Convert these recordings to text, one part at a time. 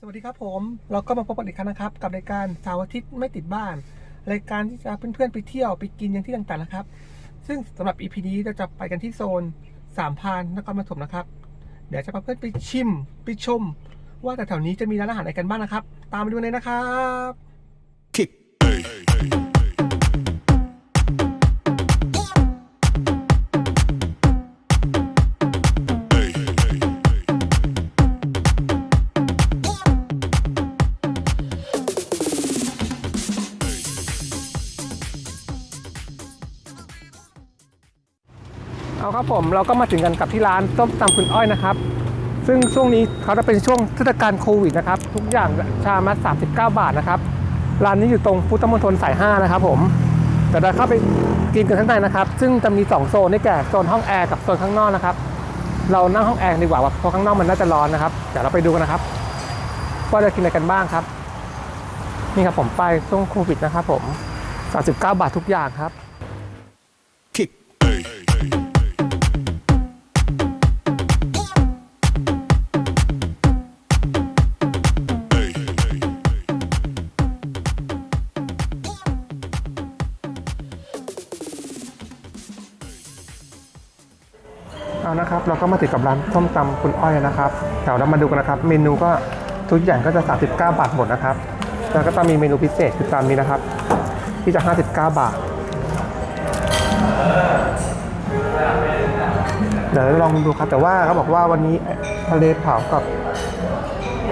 สวัสดีครับผมเราก็มาพบกันอีกครั้งนะครับ กับรายการสาวอาทิตย์ไม่ติดบ้าน รายการที่จะเพื่อนๆไปเที่ยวไปกินอย่างที่ต่างๆนะครับ ซึ่งสำหรับ EP นี้เราจะไปกันที่โซนสามพานนครปฐมนะครับ เดี๋ยวจะพาเพื่อนไปชิมไปชม ว่าแต่แถวนี้จะมีร้านอาหารอะไรกันบ้างนะครับ ตามไปดูเลยนะครับ ผม เราก็มาถึงกันกับที่ร้านส้มตำคุณอ้อยนะครับ ซึ่งช่วงนี้เขาจะเป็นช่วงเทศกาลโควิดนะครับ ทุกอย่างชามละ39 บาทนะครับ ร้านนี้อยู่ตรงพุทธมณฑลสาย 5 นะครับผมเดี๋ยวเราเข้าไปกินกันข้างในนะครับ ซึ่งจะมี 2 โซนได้แก่โซนห้องแอร์กับโซนข้างนอกนะครับ เรานั่งห้องแอร์ดีกว่าเพราะข้างนอกมันน่าจะร้อนนะครับ เดี๋ยวเราไปดูกันนะครับว่าจะกินอะไรกันบ้างครับ นี่ครับผมไปช่วงโควิดนะครับผม 39 บาททุกอย่างครับ เราก็มาถึงกับร้านส้มตำคุณอ้อยนะครับเดี๋ยวเรามาดูกันนะครับ เมนูก็ทุกอย่างก็จะ 39 บาทหมดนะครับ แล้วก็ต้องมีเมนูพิเศษคือตามนี้นะครับ ที่จะ 59 บาท เดี๋ยวลองดูครับ แต่ว่าเขาบอกว่าวันนี้ทะเลเผากับ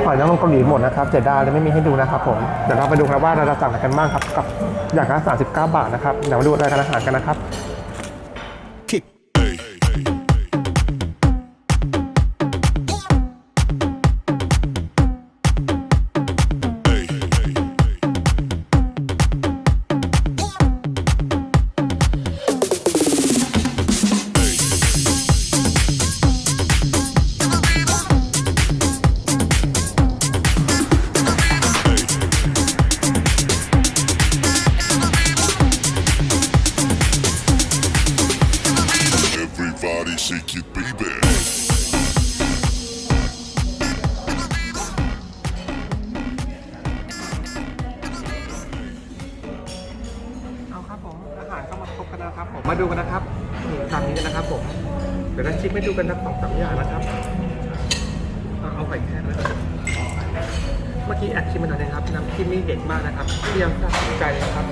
หอยนางรมเกาหลีหมดนะครับเสียดาเลยไม่มีให้ดูนะครับผม เดี๋ยวเราไปดูครับว่าเราจะสั่งอะไรกันบ้างครับกับอย่างละ39 บาทนะครับ เดี๋ยวมาดูรายการอาหารกันนะครับ ชิมให้ดูกันทั้งสองสามอย่างนะครับ เอาไข่แค่นะครับ เมื่อกี้แอบชิมมาหน่อยนะครับ น้ำจิ้มนี่เด็ดมากนะครับเปรี้ยวซ่าถึงใจนะครับ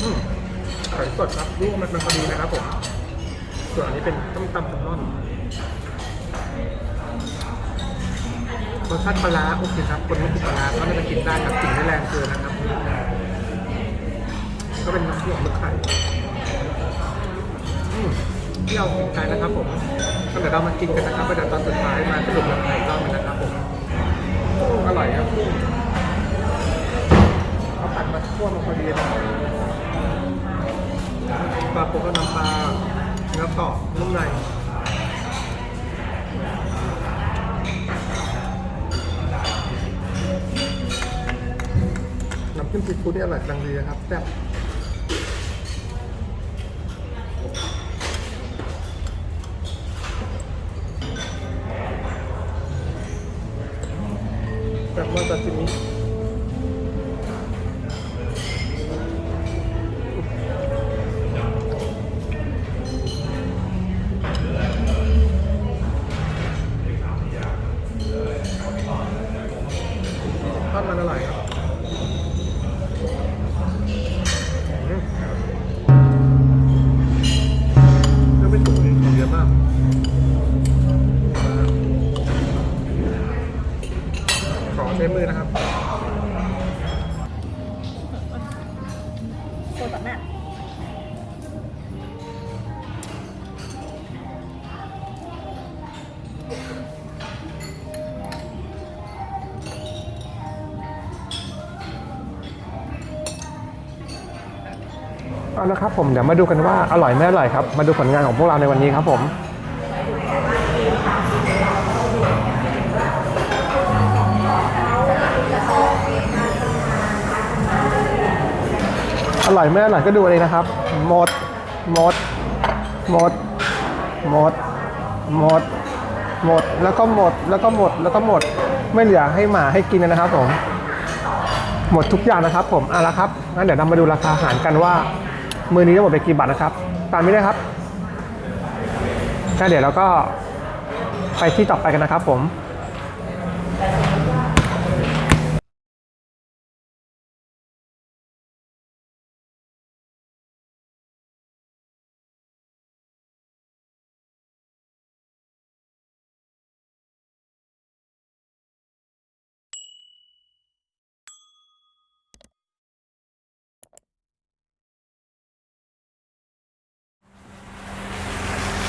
หอมหอมสดครับลูกมันมันพอดีนะครับผม ส่วนอันนี้เป็นต้มตำแซลมอน รสชาติปลาโอเคครับ คนไม่กินปลาร้าก็น่าจะกินได้ครับกลิ่นไม่แรงเกินนะครับ ก็เป็นน้ำเปรี้ยวมะไข่เปรี้ยวถึงใจนะครับผมก็เดี๋ยวเรามากินกันนะครับไปเดี๋ยวตอนสุดท้ายมาสรุปราคาอีกรอบนึงนะครับผมอร่อยครับเขาตัดมาคั่วมาพอดีเลยปลาโปก็น้ำปลาเนื้อกรอบนุ่มใน จิ้มซีฟู้ดนี่อร่อยกำลังดีนะครับแซ่บแซ่บมากซาซิมิทอดมันอร่อยครับ เอาละครับผมเดี๋ยวมาดูกันว่าอร่อยไม่อร่อยครับ มาดูผลงานของพวกเราในวันนี้ครับผมอร่อยไม่อร่อยก็ดูเองนะครับหมดหมดหมดหมดหมดหมดแล้วก็หมดแล้วก็หมดแล้วก็หมดไม่เหลือให้หมาให้กินนะครับผมหมดทุกอย่างนะครับผมเอาละครับงั้นเดี๋ยวเรามาดูราคาอาหารกันว่า มือนี้จะหมดไปกี่บาทนะครับ ตามนี้เลยครับก็เดี๋ยวเราก็ไปที่ต่อไปกันนะครับผม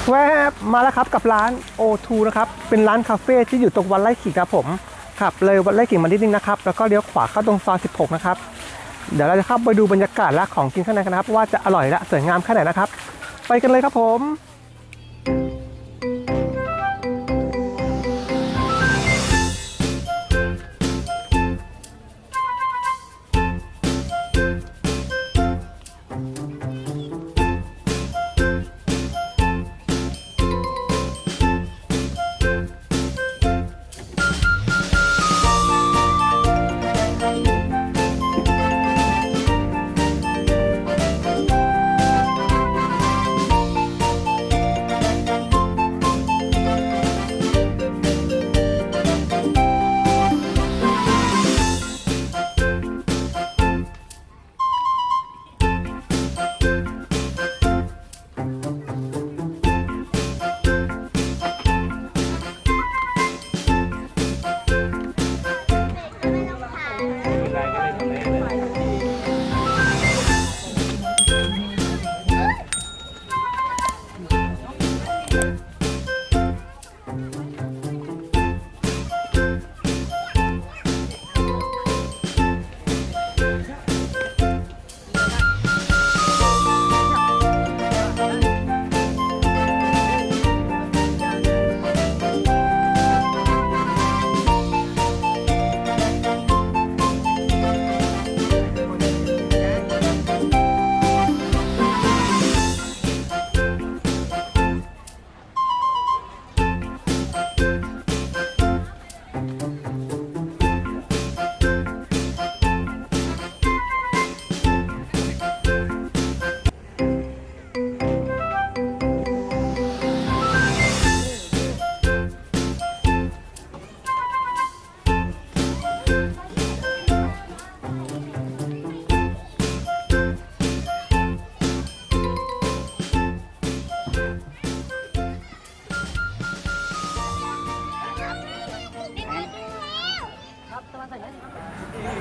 แวบมาแล้วครับกับร้าน O2 นะครับเป็นร้านคาเฟ่ที่อยู่ตรงวันไร่ขิงครับผมขับเลยวัดไร่ขิงมานิดนึงนะครับแล้วก็เลี้ยวขวาเข้าตรงซอย16 นะครับ เดี๋ยวเราจะเข้าไปดูบรรยากาศและของกินข้างในกันนะครับ ว่าจะอร่อยและสวยงามแค่ไหนนะครับ ไปกันเลยครับผม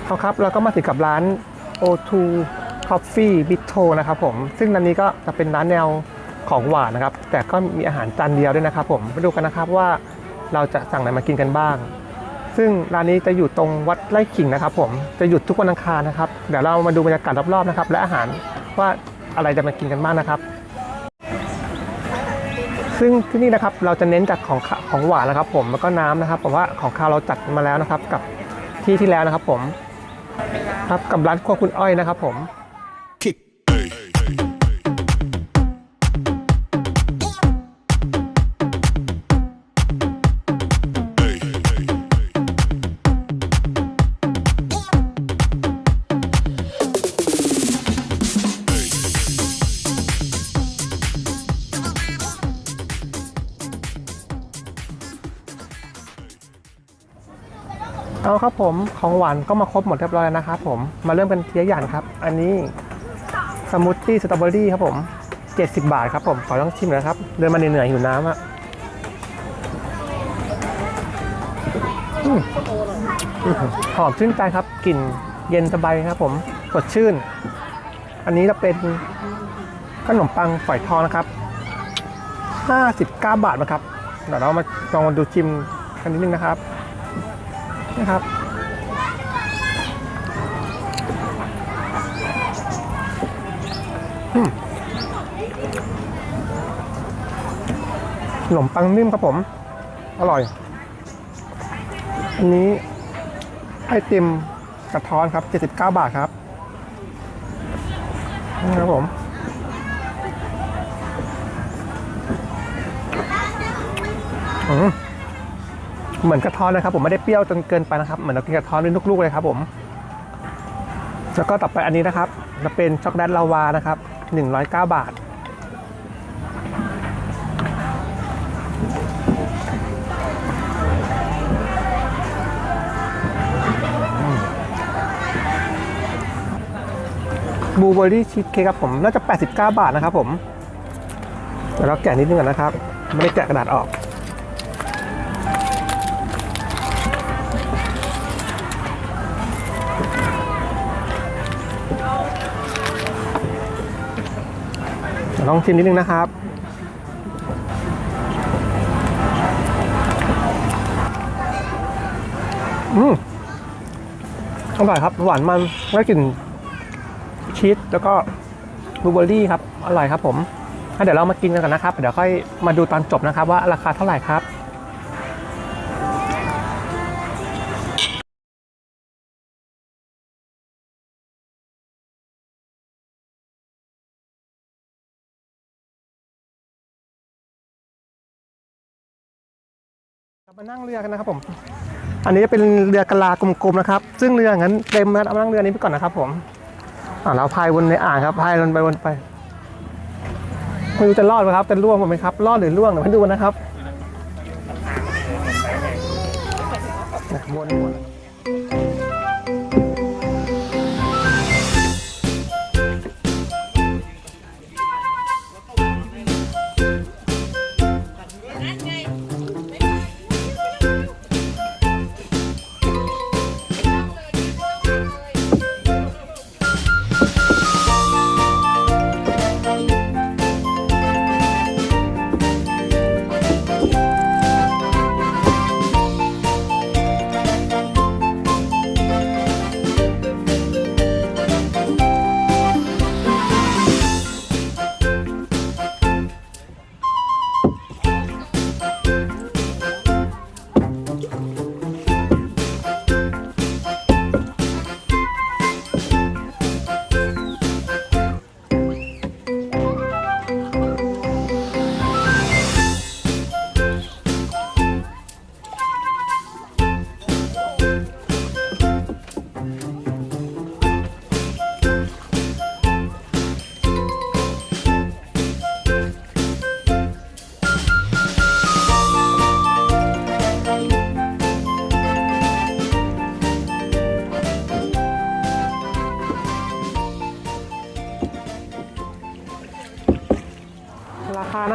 เอาครับเราก็มาถึงกับร้าน O2 Coffee b i t o นะครับผม ซึ่งร้านนี้ก็จะเป็นร้านแนวของหวานนะครับ แต่ก็มีอาหารจานเดียวด้วยนะครับผมมาดูกันนะครับว่าเราจะสั่งอะไรมากินกันบ้าง ซึ่งร้านนี้จะอยู่ตรงวัดไร่ขิงนะครับ ผมจะหยุดทุกวันอังคารนะครับเดี๋ยวเรามาดูบรรยากาศรอบๆนะครับ และอาหารว่าอะไรจะมากินกันบ้างนะครับ ซึ่งที่นี่นะครับเราจะเน้นจากของขของหวานนะครับ ผมแล้วก็น้ำนะครับผมว่าของคาวเราจัดมาแล้วนะครับกับที่ที่แล้วนะครับ ผม ครับกับร้านครัวคุณอ้อยนะครับผม เอาครับผมของหวานก็มาครบหมดเรียบร้อยแล้วนะครับผมมาเริ่มกันทีละอย่างครับ อันนี้สมูทตี้สตรอเบอรี่ครับผม70 บาทครับผมขอต้องชิมนะครับ เดินมาเหนื่อยๆหิวน้ำอะอืมอื้อหือหอมชื่นใจครับกลิ่นเย็นสบายครับผมสดชื่น อันนี้จะเป็นขนมปังฝอยทองนะครับ59บาทนะครับเดี๋ยวเรามาลองมาดูชิมกันนิดนึงนะครับ นะครับ ขนมปังนิ่มครับผม อร่อย อันนี้ไอติมกระท้อนครับ 79 บาทครับนี่ครับผมอืม เหมือนกระท้อนเลยครับ ผมไม่ได้เปรี้ยวจนเกินไปนะครับ เหมือนเรากินกระท้อนด้วยลูกๆเลยครับผม แล้วก็ต่อไปอันนี้นะครับ จะเป็นช็อกโกแลตลาวานะครับ109 บาท บูเบอร์รี่ชีสเค้กครับผม น่าจะ 89 บาทนะครับผมเดี๋ยวเราแกะนิดนึงก่อนนะครับ ไม่ได้แกะกระดาษออก ลองชิมนิดนึงนะครับ อืมอร่อยครับ หวานมันได้กลิ่นชีสแล้วก็บลูเบอร์รี่ครับ อร่อยครับผมงั้นเดี๋ยวเรามากินกันก่อนนะครับ เดี๋ยวค่อยมาดูตอนจบนะครับ ว่าราคาเท่าไหร่ครับ มานั่งเรือกันนะครับผม อันนี้จะเป็นเรือกะลากลมๆนะครับ ซึ่งเรืออย่างนั้นเต็มนะเอามานั่งเรือนี้ไปก่อนนะครับ ผมอ่าเราพายวนในอ่างครับพายวนไปวนไปไม่รู้จะรอดไหมครับจะล่วงไหมครับรอดหรือล่วงเดี๋ยวมาดูนะครับนะวนวน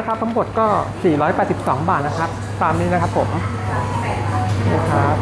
นะครับ ทั้งหมดก็ 482 บาทนะครับ ตามนี้นะครับผมนี่ครับ